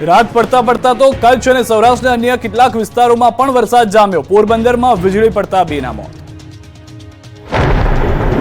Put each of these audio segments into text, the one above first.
રાત પડતા પડતા તો કચ્છ અને સૌરાષ્ટ્રના અન્ય કેટલાક વિસ્તારોમાં પણ વરસાદ જામ્યો. પોરબંદરમાં વીજળી પડતા બેના મોત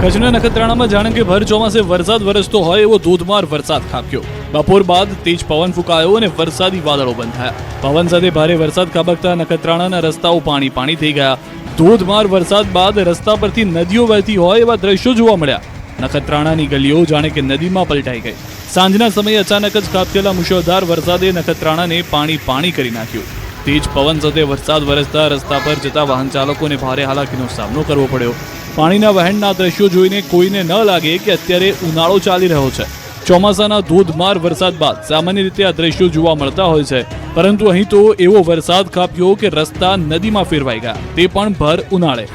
કચ્છના નખત્રાણામાં જાણે કે ભર ચોમાસે વરસાદ વરસતો હોય એવો ધોધમાર વરસાદ ખાબક્યો. બપોર બાદ તેજ પવન ફૂંકાયો અને વરસાદી વાદળો બંધ થયા. પવન સાથે ભારે વરસાદ ખાબકતા નખત્રાણાના રસ્તાઓ પાણી પાણી થઈ ગયા. ધોધમાર વરસાદ બાદ રસ્તા પરથી નદીઓ વહેતી હોય એવા દ્રશ્યો જોવા મળ્યા. નખત્રાણાની ગલીઓ જાણે કે નદીમાં પલટાઈ ગઈ. સાંજના સમયે અચાનક જ ખાબકેલા મુશળધાર વરસાદે નખત્રાણાને પાણી પાણી કરી નાખ્યું. તેજ પવન સાથે વરસાદ વરસતા રસ્તા પર જતા વાહન ચાલકોને ભારે હાલાકીનો સામનો કરવો પડ્યો. પાણીના વહેણના દ્રશ્યો જોઈને કોઈને ન લાગે કે અત્યારે ઉનાળો ચાલી રહ્યો છે. ચોમાસાના ધોધમાર વરસાદ બાદ સામાન્ય રીતે આ દ્રશ્યો જોવા મળતા હોય છે. પરંતુ અહીં તો એવો વરસાદ ખાપ્યો કે રસ્તા નદીમાં ફેરવાઈ ગયા. તે પણ ભર ઉનાળે.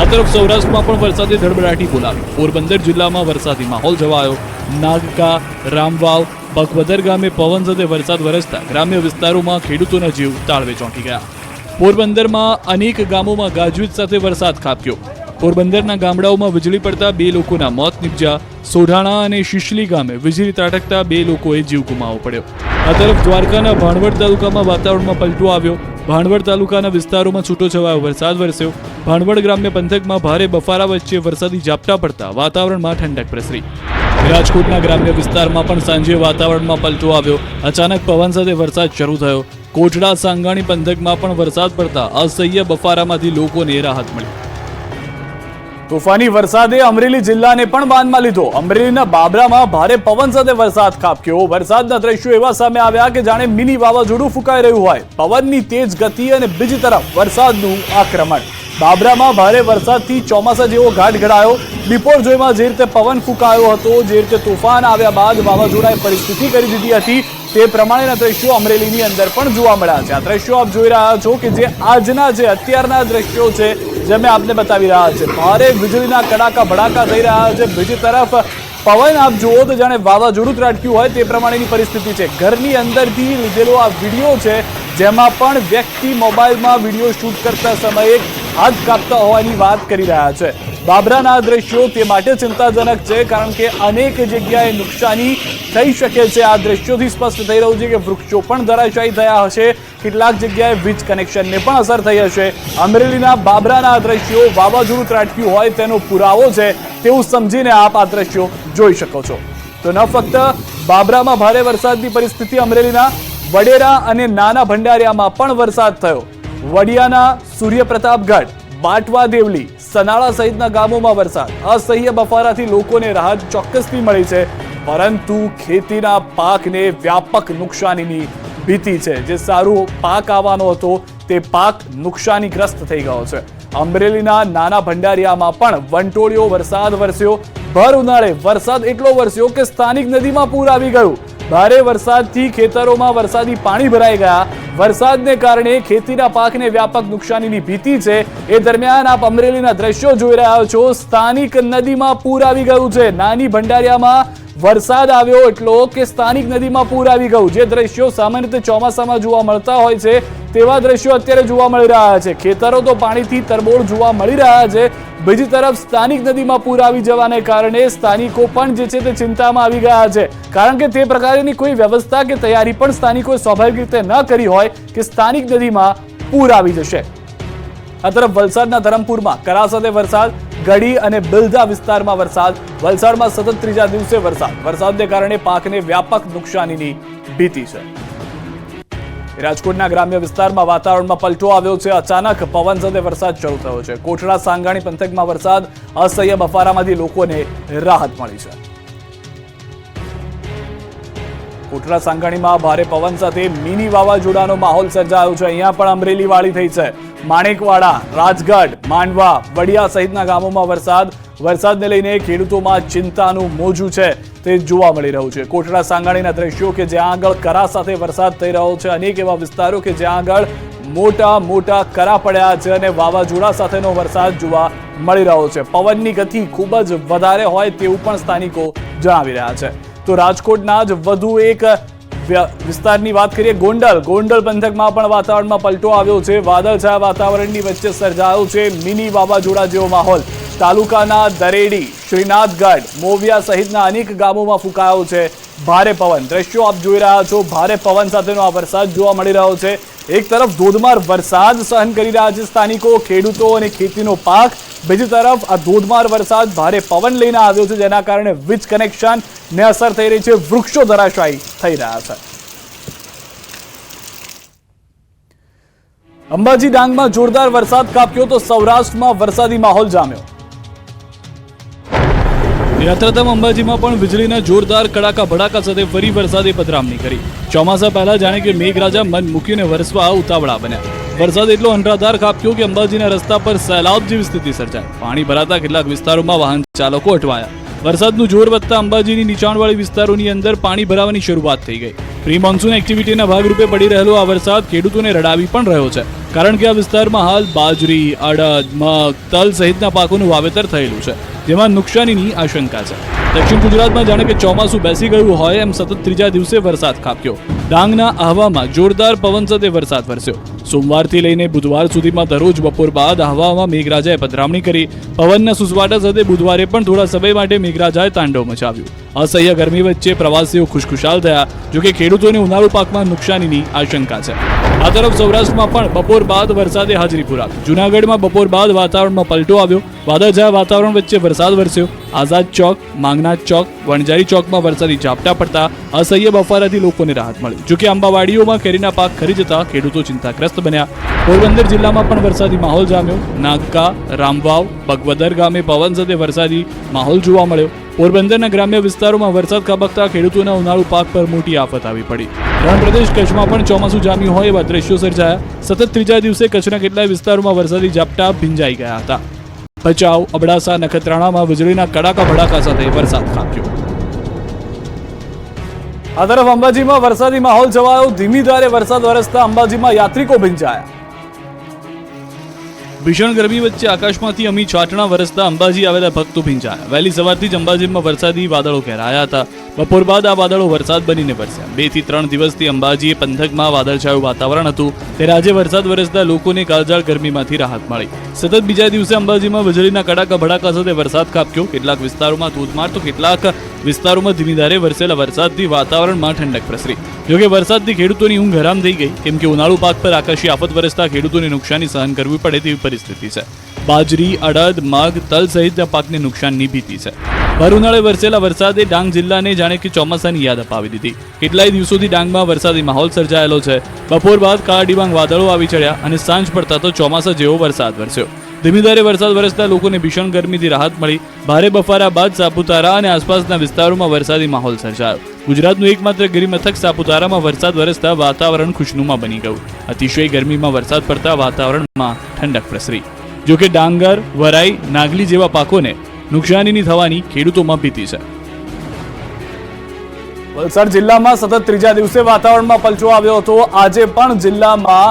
આ તરફ સૌરાષ્ટ્રમાં પણ વરસાદે ધડબડાટી બોલાવી. પોરબંદર જિલ્લામાં વરસાદી માહોલ જવાયો. નાગકા, રામવાવ બખવદર ગામે પવન સાથે વરસાદ વરસતા ગ્રામ્ય વિસ્તારોમાં ખેડૂતોના જીવ તાળવે ચોંટી ગયા. પોરબંદરમાં અનેક ગામોમાં ગાજવીજ સાથે વરસાદ ખાબક્યો. પોરબંદરના ગામડાઓમાં વીજળી પડતા બે લોકોના મોત નીપજ્યા. સોઢાણા અને શિશલી ગામે વીજળી ત્રાટકતા બે લોકોએ જીવ ગુમાવવો પડ્યો. આ તરફ દ્વારકાના ભાણવડ તાલુકામાં વાતાવરણમાં પલટો આવ્યો. ભાણવડ તાલુકાના વિસ્તારોમાં છૂટોછવાયો વરસાદ વરસ્યો. ભાણવડ ગ્રામ્ય પંથકમાં ભારે બફારા વચ્ચે વરસાદી ઝાપટા પડતા વાતાવરણમાં ઠંડક પ્રસરી. રાજકોટના ગ્રામ્ય વિસ્તારમાં પણ સાંજે વાતાવરણમાં પલટો આવ્યો. અચાનક પવન સાથે વરસાદ શરૂ થયો. કોટડા, સાંગાણી પંથકમાં પણ વરસાદ પડતા અસહ્ય બફારામાંથી લોકોને રાહત મળી. તોફાની વરસાદે અમરેલી જિલ્લાને પણ બાંધમાં લીધો. અમરેલીના બાબરામાં ભારે પવન સાથે વરસાદ ખાબક્યો. વરસાદના દ્રશ્યો એવા સામે આવ્યા કે જાણે મિની વાવાઝોડું ફૂંકાઈ રહ્યું હોય. પવનની તેજ ગતિ અને બીજી તરફ વરસાદનું આક્રમણ. બાબરામાં ભારે વરસાદથી ચોમાસા જેવો ઘાટ ઘડાયો. બિપોરજોયમાં જે રીતે પવન ફૂંકાયો હતો, જે રીતે તોફાન આવ્યા બાદ વાવાઝોડાએ પરિસ્થિતિ કરી દીધી હતી, તે પ્રમાણેના દ્રશ્યો અમરેલીની અંદર પણ જોવા મળ્યા છે. આ દ્રશ્યો આપ જોઈ રહ્યા છો કે જે આજના જે અત્યારના દ્રશ્યો છે જે અમે આપને બતાવી રહ્યા છે. ભારે વીજળીના કડાકા ભડાકા થઈ રહ્યા છે. બીજી તરફ પવન આપ જુઓ તો જાણે વાવાઝોડું ત્રાટક્યું હોય તે પ્રમાણેની પરિસ્થિતિ છે. ઘરની અંદરથી લીધેલો આ વીડિયો છે, જેમાં પણ વ્યક્તિ મોબાઈલમાં વીડિયો શૂટ કરતા સમયે હાથ કાપતા હોવાની વાત કરી રહ્યા છે. બાબરાના દ્રશ્યો તે માટે ચિંતાજનક છે, કારણ કે અનેક જગ્યાએ નુકસાની થઈ શકે છે. આ દ્રશ્યોથી સ્પષ્ટ થઈ રહ્યું છે કે વૃક્ષો પણ ધરાશાયી થયા હશે. કેટલાક જગ્યાએ વીજ કનેક્શનને પણ અસર થઈ હશે. અમરેલીના બાબરાના દ્રશ્યો વાવાઝોડું ત્રાટક્યું હોય તેનો પુરાવો છે, તેવું સમજીને આપ આ દ્રશ્યો જોઈ શકો છો. તો ન ફક્ત બાબરામાં ભારે વરસાદની પરિસ્થિતિ અમરેલીના વડેરા અને નાના ભંડારિયામાં પણ વરસાદ થયો. વડિયાના સૂર્યપ્રતાપગઢ બાટવા દેવલી, સનાળા સહિતના ગામોમાં વરસાદ. અસહ્ય બફારાથી લોકોને રાહત ચોક્કસથી મળી છે, પરંતુ ખેતીના પાકને વ્યાપક નુકસાનીની ભીતિ છે. જે સારું પાક આવવાનો હતો, તે પાક નુકસાનીગ્રસ્ત થઈ ગયો છે. અમરેલીના નાના ભંડારિયામાં પણ વંટોળિયો વરસાદ વરસ્યો. ભર ઉનાળે વરસાદ એટલો વરસ્યો કે સ્થાનિક નદીમાં પૂર આવી ગયું. ભારે વરસાદથી ખેતરોમાં વરસાદી પાણી ભરાઈ ગયા. વરસાદને કારણે ખેતીના પાકને વ્યાપક નુકસાનીની ભીતિ છે. એ દરમિયાન આપ અમરેલીના દ્રશ્યો જોઈ રહ્યા છો. સ્થાનિક નદીમાં પૂર આવી ગયું છે. નાની ભંડારિયામાં વરસાદ આવ્યો એટલો કે સ્થાનિક નદીમાં પૂર આવી ગયું. જે દ્રશ્યો સામાન્ય રીતે ચોમાસામાં જોવા મળતા હોય છે, તેવા દ્રશ્યો અત્યારે જોવા મળી રહ્યા છે. ખેતરો તો પાણીથી તરબોળ જોવા મળી રહ્યા છે. બીજી તરફ સ્થાનિક નદીમાં પૂર આવી જવાને કારણે સ્થાનિકો પણ જે છે તે ચિંતામાં આવી ગયા છે. કારણ કે તે પ્રકારની કોઈ વ્યવસ્થા કે તૈયારી પણ સ્થાનિકોએ સ્વાભાવિક રીતે ન કરી હોય કે સ્થાનિક નદીમાં પૂર આવી જશે. આ તરફ વલસાડના ધરમપુરમાં કરા સાથે વરસાદ ગઢી અને બિલધા વિસ્તારમાં વરસાદ. વલસાડમાં સતત ત્રીજા દિવસે વરસાદ. વરસાદને કારણે પાકને વ્યાપક નુકસાનીની ભીતિ છે. રાજકોટના ગ્રામ્ય વિસ્તારમાં વાતાવરણમાં પલટો આવ્યો છે. અચાનક પવન સાથે વરસાદ શરૂ થયો છે. કોટડા, સાંગાણી પંથકમાં વરસાદ. અસહ્ય બફારામાંથી લોકોને રાહત મળી છે. કોટડા, સાંગાણીમાં ભારે પવન સાથે મિની વાવાઝોડાનો માહોલ સર્જાયો છે. અહીંયા પણ અમરેલી વાળી થઈ છે. માણેકવાડા, રાજગઢ, માંડવા, વડિયા સહિતના ગામોમાં વરસાદ. વરસાદને લઈને ખેડૂતોમાં ચિંતાનું મોજું છે. તે જોવા મળી રહ્યું છે. કોટડા સાંગાણીના દ્રશ્યો કે જ્યાં આગળ કરા સાથે વરસાદ થઈ રહ્યો છે. અનેક એવા વિસ્તારો કે જ્યાં આગળ મોટા મોટા કરા પડ્યા છે અને વાવાઝોડા સાથેનો વરસાદ જોવા મળી રહ્યો છે. પવનની ગતિ ખૂબ જ વધારે હોય તેવું પણ સ્થાનિકો જણાવી રહ્યા છે. તો રાજકોટના જ વધુ એક વિસ્તારની વાત કરીએ, ગોંડલ. ગોંડલ પંથકમાં પણ વાતાવરણમાં પલટો આવ્યો છે. વાદળછાયા વાતાવરણની વચ્ચે સર્જાયો છે મિની વાવાઝોડા જેવો માહોલ. તાલુકાના દરેડી, શ્રીનાથગઢ, મોવિયા સહિતના અનેક ગામોમાં ફૂંકાયો છે ભારે પવન. દ્રશ્યો આપ જોઈ રહ્યા છો. ભારે પવન સાથેનો આ વરસાદ જોવા મળી રહ્યો છે. એક તરફ ધોધમાર વરસાદ સહન કરી રહ્યા ખેડૂતો અને ખેતીનો પાક. બીજી તરફ આ ધોધમાર વરસાદ ભારે પવન લઈને આવ્યો છે, જેના કારણે વીજ કનેક્શન ને અસર થઈ રહી છે, વૃક્ષો ધરાશાયી થઈ રહ્યા છે. અંબાજી ડાંગમાં જોરદાર વરસાદ કાપ્યો તો સૌરાષ્ટ્રમાં વરસાદી માહોલ જામ્યો. યાત્રાધામ અંબાજીમાં પણ વીજળીના જોરદાર કડાકા ભડાકા સાથે ફરી વરસાદે પધરામણી કરી. ચોમાસા પહેલા જાણે કે મેઘરાજા મન મૂકીને વરસવા ઉતાવળા બન્યા. વરસાદ એટલો અંધાધાર કાપ્યો કે અંબાજીના રસ્તા પર સહેલાબ જેવી સ્થિતિ સર્જાઈ. પાણી ભરાતા કેટલાક વિસ્તારોમાં વાહન ચાલકો અટવાયા. વરસાદનું જોર વધતા અંબાજીની નીચાણવાળી વિસ્તારોની અંદર પાણી ભરાવાની શરૂઆત થઈ ગઈ. પ્રી મોન્સૂન એક્ટિવિટીના ભાગરૂપે પડી રહેલો આ વરસાદ ખેડૂતોને રડાવી પણ રહ્યો છે. કારણ કે આ વિસ્તારમાં હાલ બાજરી, અડદ, મગ, તલ સહિતના પાકોનું વાવેતર થયેલું છે, જેમાં નુકસાનીની આશંકા છે. દક્ષિણ ગુજરાતમાં જાણે કે ચોમાસું બેસી ગયું હોય એમ સતત ત્રીજા દિવસે વરસાદ ખાબક્યો. ડાંગના આહવામાં જોરદાર પવન સાથે વરસાદ વરસ્યો. સોમવારથી લઈને બુધવાર સુધીમાં દરરોજ બપોર બાદ આહવામાં મેઘરાજાએ પધરામણી કરી. પવનના સુસવાટા સાથે બુધવારે પણ થોડા સમય માટે મેઘરાજાએ તાંડવ મચાવ્યું. અસહ્ય ગરમી વચ્ચે પ્રવાસીઓ ખુશખુશાલ થયા, જોકે ખેડૂતોને ઉનાળુ પાકમાં નુકસાનીની આશંકા છે. આ તરફ સૌરાષ્ટ્રમાં પણ બપોર બાદ વરસાદે હાજરી પુરાવી જુનાગઢમાં બપોર બાદ વાતાવરણમાં પલટો આવ્યો. વાદળછાયા વાતાવરણ વચ્ચે વરસાદ વરસ્યો. આઝાદ ચોક, માંગનાથ ચોક, વણઝારી ચોકમાં વરસાદી ઝાપટા પડતા અસહ્ય બફારાથી લોકોને રાહત મળી. જોકે આંબાવાડીઓમાં કેરીના પાક ખરી જતા ખેડૂતો ચિંતાગ્રસ્ત બન્યા. પોરબંદર જિલ્લામાં પણ વરસાદી માહોલ જામ્યો. નાગકા, રામવાવ, બગવદર ગામે પવન સાથે વરસાદી માહોલ જોવા મળ્યો. પોરબંદરના ગ્રામ્ય વિસ્તારોમાં વરસાદ ખાબકતા ખેડૂતોના ઉનાળુ પાક પર મોટી આફત આવી પડી. રણ પ્રદેશ કચ્છમાં પણ ચોમાસું જામ્યું હોય એવા દ્રશ્યો સર્જાયા. સતત ત્રીજા દિવસે કચ્છના કેટલાય વિસ્તારોમાં વરસાદી ઝાપટા ભીંજાઈ ગયા હતા. ભચાઉ, અબડાસા, નખત્રાણામાં વીજળીના કડાકા ભડાકા સાથે વરસાદ ખાબક્યો. આ તરફ અંબાજીમાં વરસાદી માહોલ જવાયો ધીમી ધારે વરસાદ વરસતા અંબાજીમાં યાત્રિકો ભીંજાયા. ભીષણ ગરમી વચ્ચે આકાશમાંથી અમી છાટણા વરસતા અંબાજી આવેલા ભક્તો ભીંજાયા. વહેલી સવારથી જ અંબાજીમાં વરસાદી વાદળો ઘેરાયા હતા. બપોર બાદ આ વાદળો વરસાદ બનીને વરસ્યા. બેથી ત્રણ દિવસથી અંબાજીએ પંથકમાં વાદળછાયું વાતાવરણ હતું. ત્યારે આજે વરસાદ વરસતા લોકોને કાળજાળ ગરમીમાંથી રાહત મળી. સતત બીજા દિવસે અંબાજીમાં વીજળીના કડાકા ભડાકા સાથે વરસાદ ખાબક્યો કેટલાક વિસ્તારોમાં ધોધમાર તો કેટલાક વિસ્તારોમાં ધીમી ધારે વરસેલા વરસાદથી વાતાવરણમાં ઠંડક પ્રસરી. જોકે વરસાદથી ખેડૂતોની ઊંઘ હરામ થઈ ગઈ. કેમ કે ઉનાળુ પાક પર આકાશી આફત વરસતા ખેડૂતોને નુકસાની સહન કરવી પડે તેવી પરિસ્થિતિ છે. બાજરી, અડદ, મગ, તલ સહિતના પાકને નુકસાનની ભીતિ છે. ભર ઉનાળે વરસેલા વરસાદે ડાંગ જિલ્લાને જાણે કે ચોમાસાની યાદ અપાવી દીધી. કેટલાય દિવસોથી ડાંગમાં વરસાદી માહોલ સર્જાયેલો છે. બપોર બાદ કાળા ડિબાંગ વાદળો આવી ચડ્યા અને સાંજ પડતા તો ચોમાસા જેવો વરસાદ વરસ્યો. ધીમી ધારે વરસાદ વરસતા લોકોને ભીષણ ગરમીથી રાહત મળી. ભારે બફારા બાદ સાપુતારા અને આસપાસના વિસ્તારોમાં વરસાદી માહોલ સર્જાયો. ગુજરાતનું એકમાત્ર ગિરિમથક સાપુતારામાં વરસાદ વરસતા વાતાવરણ ખુશનુમા બની ગયું. અતિશય ગરમીમાં વરસાદ પડતા વાતાવરણમાં ઠંડક પ્રસરી. જોકે ડાંગર, વરાઈ, નાગલી જેવા પાકોને નુકસાનીની થવાની ખેડૂતોમાં ભીતી છે. વલસાડ જિલ્લામાં સતત ત્રીજા દિવસે વાતાવરણમાં પલચો આવ્યો હતો. આજે પણ જિલ્લામાં